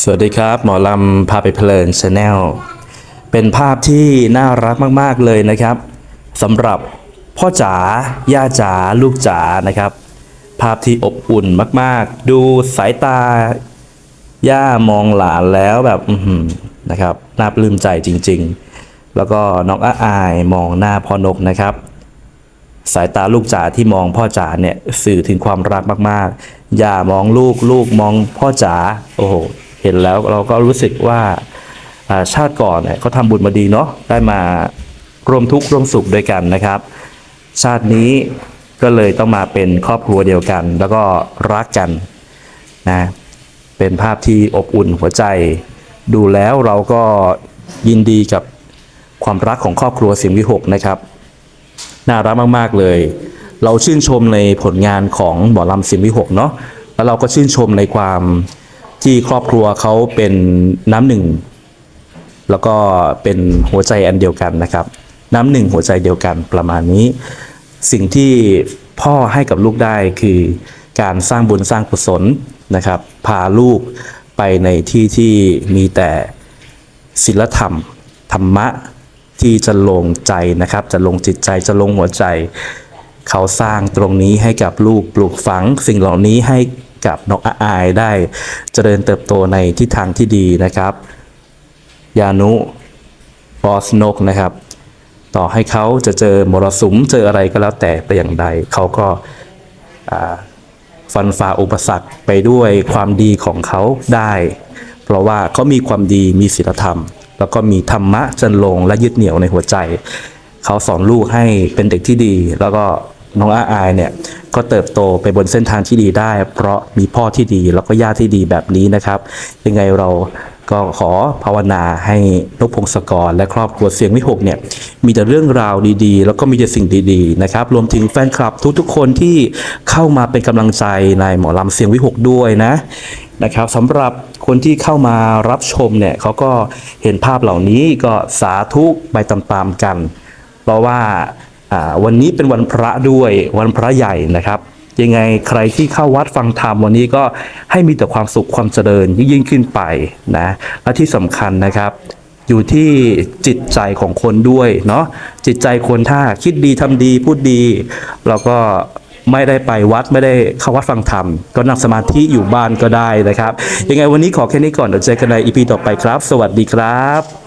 สวัสดีครับ หมอลำพาไปเพลินชาแนลเป็นภาพที่น่ารักมาก ๆ เลยนะครับสำหรับพ่อจ๋าย่าจ๋าลูกจ๋านะครับ ภาพที่อบอุ่นมาก ๆ ดูสายตา ย่ามองหลานแล้วแบบนะครับน่าปลื้มใจจริง ๆ แล้วก็น้องอาอายมองหน้าพ่อนกนะครับ สายตาลูกจ๋าที่มองพ่อจ๋าเนี่ยสื่อถึงความรักมากๆอย่ามองลูกลูกมองพ่อจ๋าโอ้โห เห็นแล้วเราก็รู้สึกว่าชาติก่อนเนี่ยเขาทำบุญมาดีเนาะได้มาร่วมทุกข์ร่วมสุขด้วยกันนะครับ ชาตินี้ก็เลยต้องมาเป็นครอบครัวเดียวกัน แล้วก็รักกันนะเป็นภาพที่อบอุ่นหัวใจ ดูแล้วเราก็ยินดีกับความรักของครอบครัวสียงวิหกนะครับน่ารักมาก ๆ เลย เราชื่นชมในผลงานของหมอลำสิมวิหกเนาะแล้วเราก็ชื่นชมในความ ที่ครอบครัวเขาเป็นน้ำหนึ่ง แล้วก็เป็นหัวใจอันเดียวกันนะครับ น้ำหนึ่งหัวใจเดียวกันประมาณนี้ สิ่งที่พ่อให้กับลูกได้คือการสร้างบุญสร้างกุศลนะครับ พาลูกไปในที่ที่มีแต่ศีลธรรม ธรรมะที่จะลงใจนะครับ จะลงจิตใจจะลงหัวใจ เขาสร้างตรงนี้ให้กับลูกปลูกฝัง สิ่งเหล่านี้ให้ กับน้องอาอายได้เจริญเติบโตในทิศทางที่ดีนะครับ ยานุบอสนกนะครับ ต่อให้เขาจะเจอมรสุมเจออะไรก็แล้วแต่แต่อย่างใดเขาก็ฟันฝ่าอุปสรรคไปด้วยความดีของเขาได้ เพราะว่าเขามีความดีมีศีลธรรม แล้วก็มีธรรมะจันลงและยึดเหนี่ยวในหัวใจ เขาสอนลูกให้เป็นเด็กที่ดีแล้วก็ น้องอาอายเนี่ยก็เติบโตไปบนเส้นทางที่ดีได้ เพราะมีพ่อที่ดีแล้วก็ย่าที่ดีแบบนี้นะครับ ยังไงเราก็ขอภาวนาให้นกพงศกรและครอบครัวเสียงวิหกเนี่ยมีแต่เรื่องราวดีๆ แล้วก็มีแต่สิ่งดีๆนะครับรวมถึงแฟนคลับทุกๆ คนที่เข้ามาเป็นกำลังใจในหมอลำเสียงวิหกด้วยนะนะครับสำหรับคนที่เข้ามารับชมเนี่ยเขาก็เห็นภาพเหล่านี้ก็สาธุไปตามๆกัน เพราะว่า วันนี้เป็นวันพระด้วยวันพระใหญ่นะครับ ยังไงใครที่เข้าวัดฟังธรรมวันนี้ก็ให้มีแต่ความสุขความเจริญยิ่งขึ้นไปนะและที่สำคัญนะครับอยู่ที่จิตใจของคนด้วยเนาะจิตใจคนถ้าคิดดีทำดีพูดดีแล้วก็ไม่ได้ไปวัดไม่ได้เข้าวัดฟังธรรม ก็นั่งสมาธิอยู่บ้านก็ได้นะครับ ยังไงวันนี้ขอแค่นี้ก่อนเดี๋ยวเจอกันในอีพีต่อไปครับ สวัสดีครับ